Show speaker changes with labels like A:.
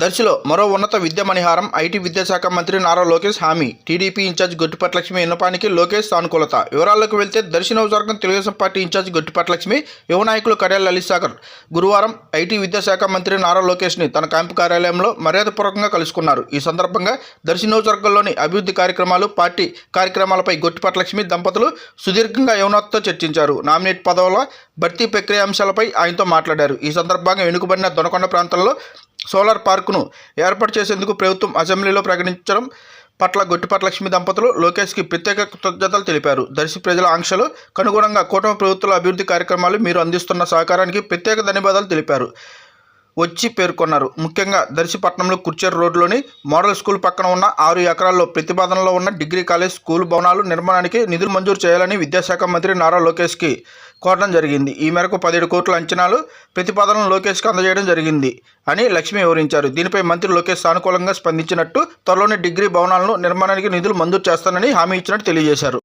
A: దర్శిలో మరో ఉన్నత విద్య మణిహారం ఐటీ విద్యాశాఖ మంత్రి నారా లోకేష్ హామీ. టీడీపీ ఇన్ఛార్జ్ గొట్టిపట్లక్ష్మి విన్నపానికి లోకేష్ సానుకూలత. వివరాల్లోకి వెళ్తే దర్శి నియోజకవర్గం తెలుగుదేశం పార్టీ ఇన్ఛార్జ్ గొట్టిపట్లక్ష్మి యువ నాయకులు కడియాల లలిత్ సాగర్. గురువారం ఐటీ విద్యాశాఖ మంత్రి నారా లోకేష్ని తన క్యాంపు కార్యాలయంలో మర్యాదపూర్వకంగా కలుసుకున్నారు. ఈ సందర్భంగా దర్శి నియోజకవర్గంలోని అభివృద్ధి కార్యక్రమాలు పార్టీ కార్యక్రమాలపై గొట్టిపట్లక్ష్మి దంపతులు సుదీర్ఘంగా యువనతో చర్చించారు. నామినేట్ పదవుల భర్తీ ప్రక్రియ అంశాలపై ఆయనతో మాట్లాడారు. ఈ సందర్భంగా వెనుకబడిన దొనకొండ ప్రాంతంలో సోలార్ పార్కును ఏర్పాటు చేసేందుకు ప్రభుత్వం అసెంబ్లీలో ప్రకటించడం పట్ల గొట్టిపాటి లక్ష్మి దంపతులు లోకేష్కి ప్రత్యేక కృతజ్ఞతలు తెలిపారు. దర్శి ప్రజల ఆంక్షలు కనుగుణంగా కూటమి ప్రభుత్వాల అభివృద్ధి కార్యక్రమాలు మీరు అందిస్తున్న సహకారానికి ప్రత్యేక ధన్యవాదాలు తెలిపారు. వచ్చి పేర్కొన్నారు. ముఖ్యంగా దర్శిపట్నంలో కుర్చేరు రోడ్లోని మోడల్ స్కూల్ పక్కన ఉన్న ఆరు ఎకరాల్లో ప్రతిపాదనలో ఉన్న డిగ్రీ కాలేజ్ స్కూల్ భవనాలు నిర్మాణానికి నిధులు మంజూరు చేయాలని విద్యాశాఖ మంత్రి నారా లోకేష్కి కోరడం జరిగింది. ఈ మేరకు పదిహేడు కోట్ల అంచనాలు ప్రతిపాదనలు లోకేష్కి అందజేయడం జరిగింది అని లక్ష్మి వివరించారు. దీనిపై మంత్రి లోకేష్ సానుకూలంగా స్పందించినట్టు త్వరలోనే డిగ్రీ భవనాలను నిర్మాణానికి నిధులు మంజూరు చేస్తానని హామీ ఇచ్చినట్టు తెలియజేశారు.